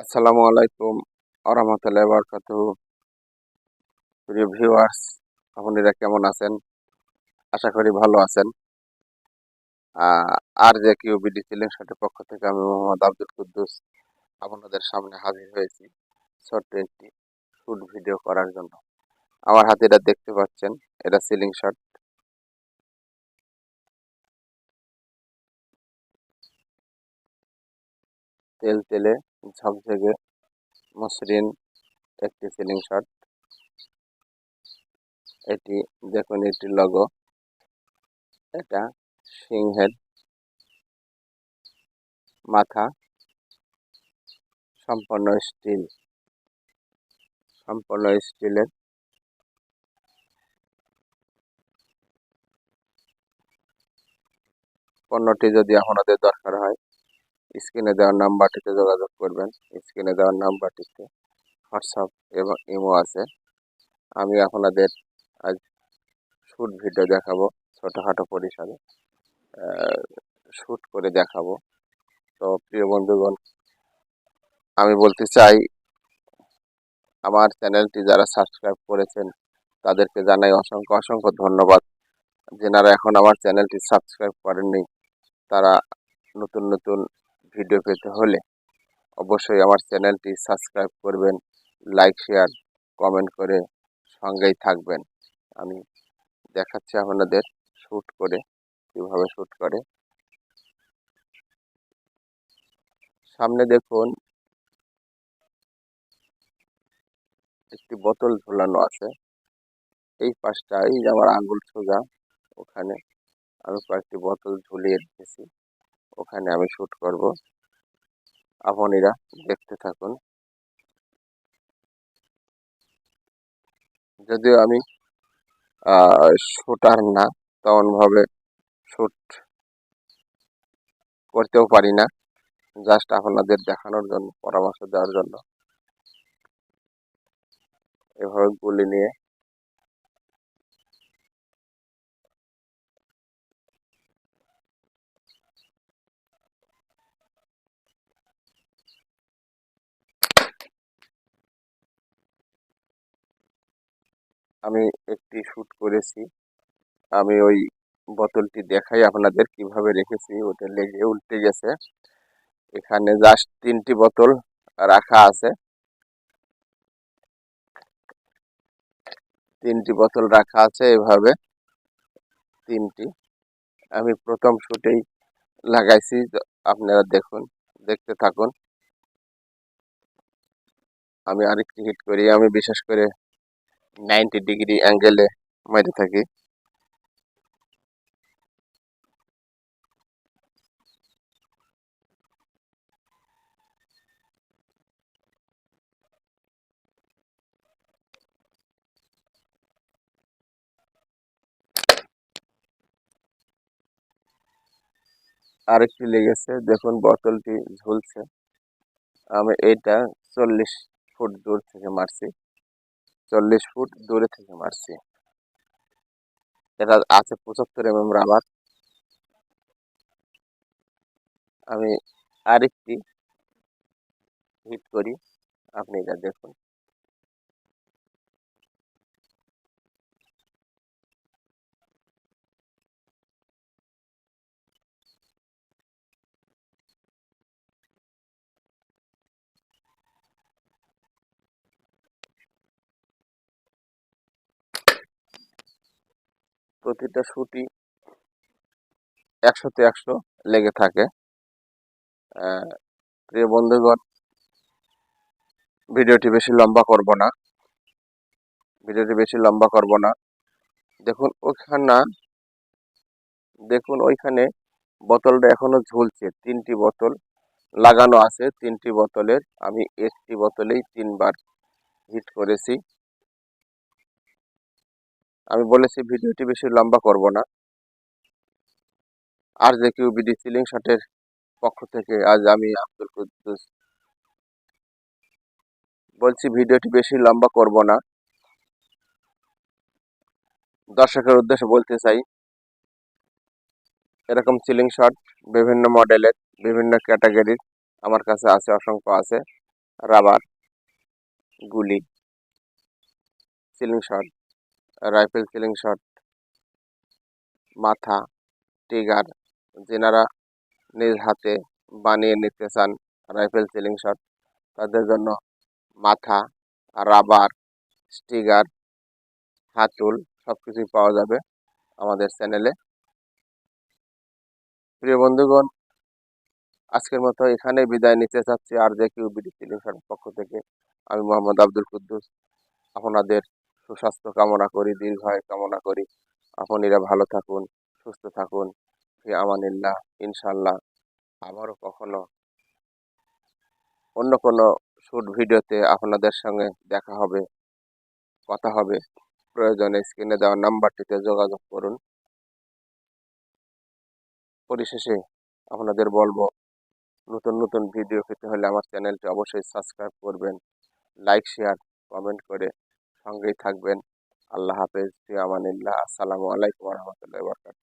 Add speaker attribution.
Speaker 1: আসসালামু আলাইকুম আরহামতুল্লাহ বরকাত প্রিয় ভিউয়ার্স আপনারা কেমন আছেন? আশা করি ভালো আছেন। আর যে কেউ বিডি ছিলেন, সেটার পক্ষ থেকে আমি মোহাম্মদ আব্দুল কুদ্দুস আপনাদের সামনে হাজির হয়েছি ছোট্ট একটি শুট ভিডিও করার জন্য। আমার হাতে এটা দেখতে পাচ্ছেন, এটা সিলিং শট। তেল তেলে ঝকঝকে মসৃণ একটি সিলিং শট। এটি দেখুন, এটি লগো এটা সিংহের মাথা সম্পূর্ণ স্টিল সম্পূর্ণ স্টিলের পণ্যটি যদি আপনাদের দরকার হয় স্ক্রিনে দেওয়ার নাম্বারটিতে যোগাযোগ করবেন। স্ক্রিনে দেওয়ার নাম্বারটিতে হোয়াটসঅ্যাপ এবং ইমো আছে। আমি আপনাদের আজ শ্যুট ভিডিও দেখাবো ছোটোখাটো পরিসরে। শ্যুট করে দেখাবো। তো প্রিয় বন্ধুগণ, আমি বলতে চাই, আমার চ্যানেলটি যারা সাবস্ক্রাইব করেছেন, তাদেরকে জানাই অসংখ্য অসংখ্য ধন্যবাদ। যেনারা এখন আমার চ্যানেলটি সাবস্ক্রাইব করেননি, তারা নতুন নতুন ভিডিও পেতে হলে অবশ্যই আমার চ্যানেলটি সাবস্ক্রাইব করবেন লাইক শেয়ার কমেন্ট করে সঙ্গেই থাকবেন। আমি দেখাচ্ছি আপনাদের শ্যুট করে, কীভাবে শ্যুট করে। সামনে দেখুন, একটি বোতল ঝোলানো আছে। এই পাশটা এই যে আমার আঙুল সোজা ওখানে আমি কয়েকটি বোতল ঝুলিয়ে রেখেছি। ওখানে আমি শ্যুট করব। আপনিরা দেখতে থাকুন। যদিও আমি শুটার না, তেমনভাবে শ্যুট করতেও পারি না। জাস্ট আপনাদের দেখানোর জন্য, পরামর্শ দেওয়ার জন্য। এভাবে গুলি নিয়ে আমি একটি শ্যুট করেছি। আমি ওই বোতলটি দেখাই আপনাদের কীভাবে রেখেছি, ওটা লেগে উল্টে গেছে। এখানে জাস্ট তিনটি বোতল রাখা আছে। তিনটি বোতল রাখা আছে এভাবে। তিনটি। আমি প্রথম শুটেই লাগাইছি, আপনারা দেখুন, দেখতে থাকুন। আমি আরেকটি হিট করি, আমি বিশেষ করে নাইনটি ডিগ্রি অ্যাঙ্গেলে মেরে থাকি। আরেকটি লেগেছে, দেখুন বোতলটি ঝুলছে। আমি এটা চল্লিশ ফুট দূর থেকে মারছি। চল্লিশ ফুট দূরে থেকে মারছি। এটা আছে পঁচাত্তর এম এম রাবার আমি আরেকটি হিট করি। আপনি এটা দেখুন। প্রতিটা শুটি একশোতে একশো লেগে থাকে। প্রিয় বন্ধুগণ, ভিডিওটি বেশি লম্বা করব না। ভিডিওটি বেশি লম্বা করব না। দেখুন, ওখানে, দেখুন, ওইখানে বোতলটা এখনও ঝুলছে। তিনটি বোতল লাগানো আছে। তিনটি বোতলের, আমি একটি বোতলেই তিনবার হিট করেছি। আমি বলেছি ভিডিওটি বেশি লম্বা করব না। আর যে কেউ বিডি সিলিং শটের পক্ষ থেকে আজ আমি আব্দুল কুদ্দুস বলছি, ভিডিওটি বেশি লম্বা করব না। দর্শকের উদ্দেশ্যে বলতে চাই, এরকম সিলিং শট বিভিন্ন মডেলের, বিভিন্ন ক্যাটাগরির আমার কাছে আছে, অসংখ্য আছে। রাবার, গুলি, ceiling shot rifle ceiling shot, মাথা, টিগার, যেনারা নিজ হাতে বানিয়ে নিতে চান রাইফেল সিলিং শট, তাদের জন্য মাথা, রাবার, স্টিগার, হাতুল সব কিছুই পাওয়া যাবে আমাদের চ্যানেলে। প্রিয় বন্ধুগণ, আজকের মতো এখানে বিদায় নিতে চাচ্ছি আর যে কিউ বিডি সিলিংসের পক্ষ থেকে। আমি মোহাম্মদ আব্দুল কুদ্দুস, আপনাদের সুস্বাস্থ্য কামনা করি দীর্ঘায় কামনা করি। আপনিরা ভালো থাকুন, সুস্থ থাকুন। ফি আমানিল্লাহ ইনশাল্লাহ আবারও কখনো অন্য কোনো শ্যুট ভিডিওতে আপনাদের সঙ্গে দেখা হবে, কথা হবে, প্রয়োজনে স্ক্রিনে দেওয়া নাম্বারটিতে যোগাযোগ করুন। পরিশেষে আপনাদের বলব, নতুন নতুন ভিডিও পেতে হলে আমার চ্যানেলটি অবশ্যই সাবস্ক্রাইব করবেন, লাইক, শেয়ার, কমেন্ট করে সঙ্গেই থাকবেন। আল্লাহ হাফেজ আমানিল্লাহ আসসালামু আলাইকুম রহমতুল্লাহ বরকাত